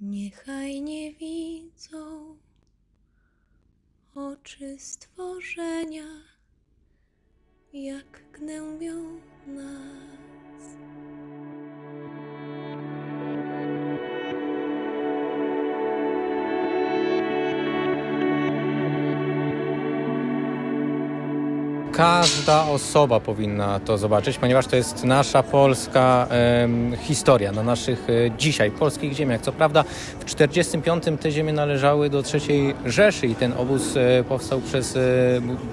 Niechaj nie widzą oczy stworzenia, Każda osoba powinna to zobaczyć, ponieważ to jest nasza polska em, historia. Na naszych e, dzisiaj polskich ziemiach. Co prawda w 1945 te ziemie należały do III Rzeszy i ten obóz e, powstał przez, e,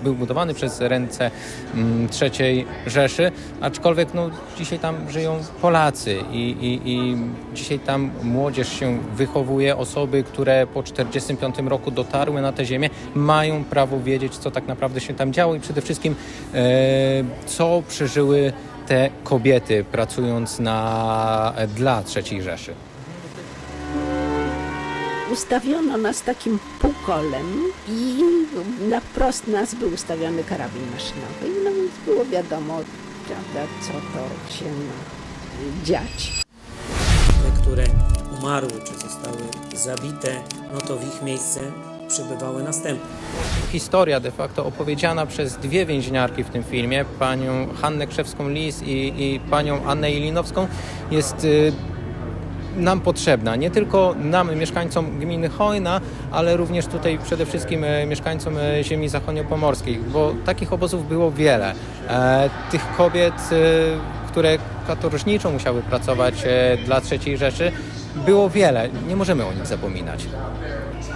był budowany przez ręce mm, III Rzeszy, aczkolwiek no, dzisiaj tam żyją Polacy i, i, i dzisiaj tam młodzież się wychowuje, osoby, które po 1945 roku dotarły na te ziemię, mają prawo wiedzieć, co tak naprawdę się tam działo i przede wszystkim e, co przeżyły te kobiety pracując na, dla III Rzeszy. Ustawiono nas takim półkolem i na wprost nas był ustawiony karabin maszynowy. No więc było wiadomo, prawda, co to się ma dziać. te, które umarły czy zostały zabite, no to w ich miejsce przybywały następne. Historia de facto opowiedziana przez dwie więźniarki w tym filmie, panią Hannę Krzewską-Lis i, i panią Annę Ilinowską, jest y, nam potrzebna. Nie tylko nam, mieszkańcom gminy Chojna, ale również tutaj przede wszystkim e, mieszkańcom e, ziemi zachodniopomorskiej, bo takich obozów było wiele. E, tych kobiet, e, które katorżniczo musiały pracować e, dla III Rzeszy, było wiele. Nie możemy o nich zapominać.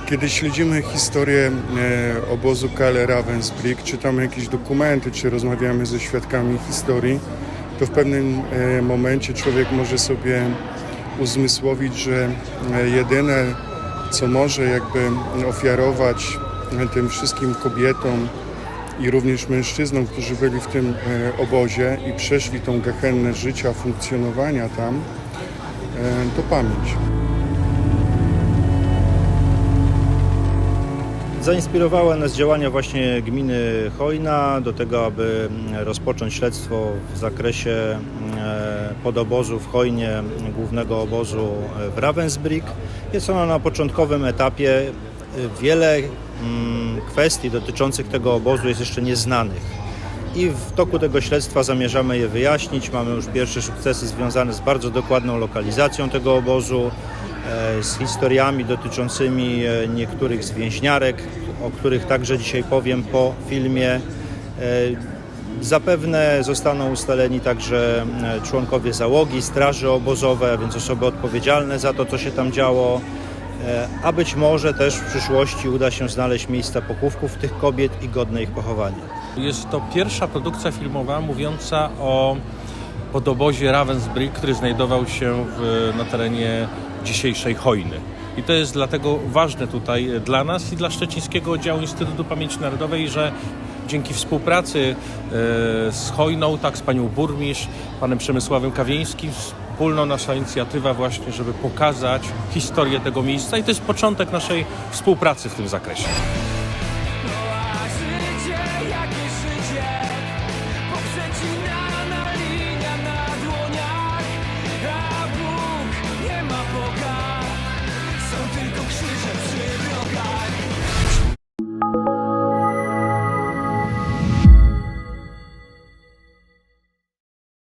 Kiedy śledzimy historię e, obozu KL Ravensbrück, czytamy jakieś dokumenty, czy rozmawiamy ze świadkami historii, to w pewnym e, momencie człowiek może sobie uzmysłowić, że e, jedyne, co może jakby ofiarować tym wszystkim kobietom i również mężczyznom, którzy byli w tym obozie i przeszli tą gehennę życia, funkcjonowania tam, to pamięć. Zainspirowały nas działania właśnie gminy Chojna do tego, aby rozpocząć śledztwo w zakresie e, podobozu w Chojnie, głównego obozu w Ravensbrück. Jest ono na początkowym etapie. Wiele mm, kwestii dotyczących tego obozu jest jeszcze nieznanych. I w toku tego śledztwa zamierzamy je wyjaśnić. Mamy już pierwsze sukcesy związane z bardzo dokładną lokalizacją tego obozu, e, z historiami dotyczącymi e, niektórych z więźniarek, o których także dzisiaj powiem po filmie. E, Zapewne zostaną ustaleni także e, członkowie załogi, straży obozowe, więc osoby odpowiedzialne za to, co się tam działo. E, A być może też w przyszłości uda się znaleźć miejsca pochówków tych kobiet i godne ich pochowanie. Jest to pierwsza produkcja filmowa mówiąca o podobozie Ravensbrück, który znajdował się w, na terenie dzisiejszej Chojny. I to jest dlatego ważne tutaj dla nas i dla Szczecińskiego Oddziału Instytutu Pamięci Narodowej, że dzięki współpracy e, z Chojną, tak z panią burmistrz, panem Przemysławem Kawieńskim, wspólna nasza inicjatywa właśnie, żeby pokazać historię tego miejsca i to jest początek naszej współpracy w tym zakresie.